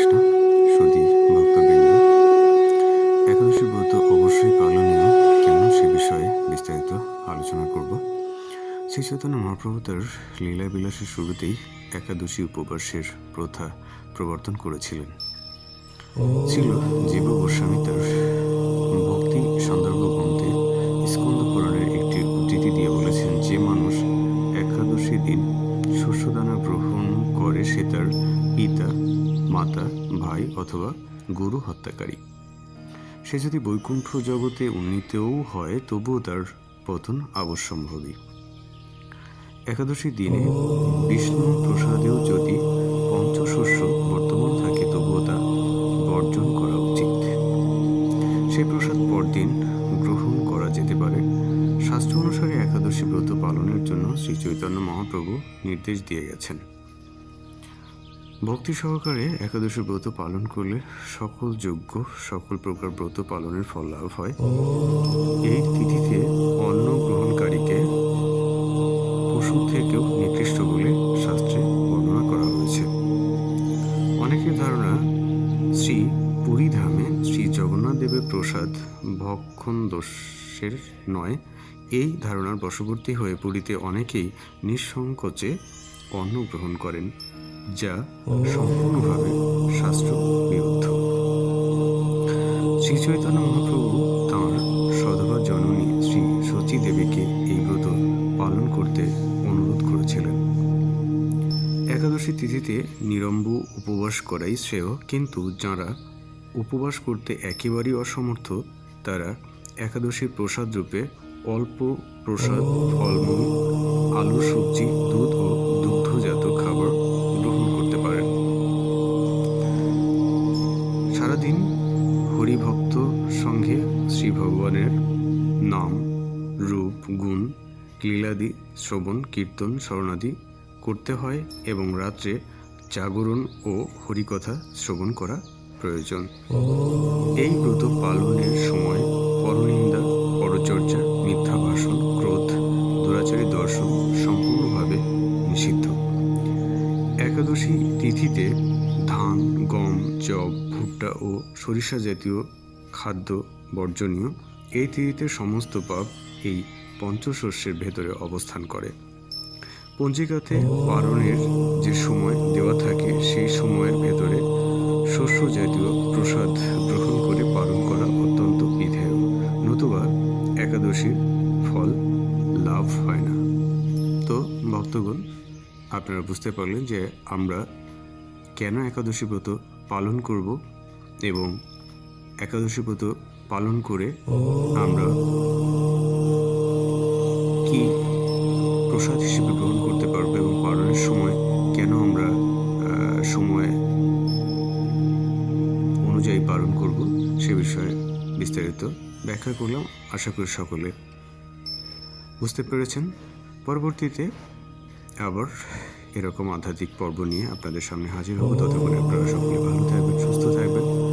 কৃষ্ণ সুদী ভক্তবৃন্দ। একাদশী ব্রত অবশ্যই পালনীয় কেন সে বিষয়ে বিস্তারিত আলোচনা করব। শ্রী চৈতন্য মহাপ্রভু তার লীলা বিলাসের শুরুতেই একাদশী উপবাসের প্রথা প্রবর্তন করেছিলেন। ছিল জীব গোস্বামী তার ভক্তি সন্দর্ভ গ্রন্থে স্কন্দ পুরাণের একটি উদ্ধৃতি দিয়ে বলেছেন, যে মানুষ একাদশী দিন শস্যদানা গ্রহণ করে, সে তার পিতা মাতা, ভাই অথবা গুরু হত্যাকারী। সে যদি বৈকুণ্ঠ জগতে উন্নীতও হয়, তবুও তার পতন অবশ্যম্ভাবী একাদশী দিনে বিষ্ণু প্রসাদেও যদি পঞ্চশস্য বর্তমান থাকে, তবুও তা বর্জন করা উচিত। সেই প্রসাদ পরদিন গ্রহণ করা যেতে পারে। শাস্ত্র অনুসারে একাদশী ব্রত পালনের জন্য শ্রী চৈতন্য মহাপ্রভু নির্দেশ দিয়ে গেছেন। ভক্তি সহকারে একাদশী ব্রত পালন করলে সকল যোগ্য সকল প্রকার ব্রত পালনের ফল লাভ হয়। এই তিথিতে অন্ন গ্রহণকারীকে পশু থেকেও নিকৃষ্ট বলে শাস্ত্রে বর্ণনা করা হয়েছে। অনেকের ধারণা, শ্রী পুরী ধামে শ্রী জগন্নাথ দেবের প্রসাদ ভক্ষণ দোষের নয়। এই ধারণার বশবর্তী হয়ে পুরীতে অনেকেই নিঃসংকোচে অন্ন গ্রহণ করেন। যা সম্পূর্ণভাবে শাস্ত্র বিরুদ্ধ। শ্রী চৈতন্য মহাপ্রভু তাঁর সধবা জননী শ্রী সচী দেবীকে এই ব্রত পালন করতে অনুরোধ করেছিলেন। একাদশী তিথিতে নিরম্ব উপবাস করাই শ্রেয়, কিন্তু যাঁরা উপবাস করতে একেবারেই অসমর্থ, তারা একাদশীর প্রসাদ রূপে অল্প প্রসাদ, ফলমূল আলু সবজি, দুধ ও হরিভক্ত সঙ্গে শ্রী ভগবানের নাম, রূপ, গুণ, লীলাদি, শ্রবণ, কীর্তন স্মরণাদি করতে হয় এবং রাত্রে জাগরণ ও হরিকথা শ্রবণ করা প্রয়োজন। এই ব্রত পালনের সময় পরনিন্দা পরচর্চা মিথ্যা ভাষণ ক্রোধ, দুরাচারী দর্শন সম্পূর্ণভাবে নিষিদ্ধ। একাদশী তিথিতে গম জব ভুট্টা ও সরিষা জাতীয় খাদ্য বর্জনীয়। এই তিথিতে সমস্ত পাপ এই পঞ্চশস্যের ভেতরে অবস্থান করে। পঞ্জিকাতে পালনের যে সময় দেওয়া থাকে, সেই সময়ের ভেতরে শস্য জাতীয় প্রসাদ গ্রহণ করে পালন করা অত্যন্ত বিধেয়। নতুবা একাদশীর ফল লাভ হয় না। তো, ভক্তগণ, আপনারা বুঝতে পারলেন যে আমরা কেন একাদশী ব্রত পালন করব এবং একাদশী ব্রত পালন করে আমরা কি প্রসাদ হিসেবে গ্রহণ করতে পারব এবং পালনের সময় কেন আমরা সময় অনুযায়ী পালন করব সে বিষয়ে বিস্তারিত ব্যাখ্যা করলাম। আশা করি সকলে বুঝতে পেরেছেন। পরবর্তীতে আবার এরকম আধ্যাত্মিক পর্ব নিয়ে আপনাদের সামনে হাজির হব। ততক্ষণে আপনারা সকলে ভালো থাকবেন, সুস্থ থাকবেন।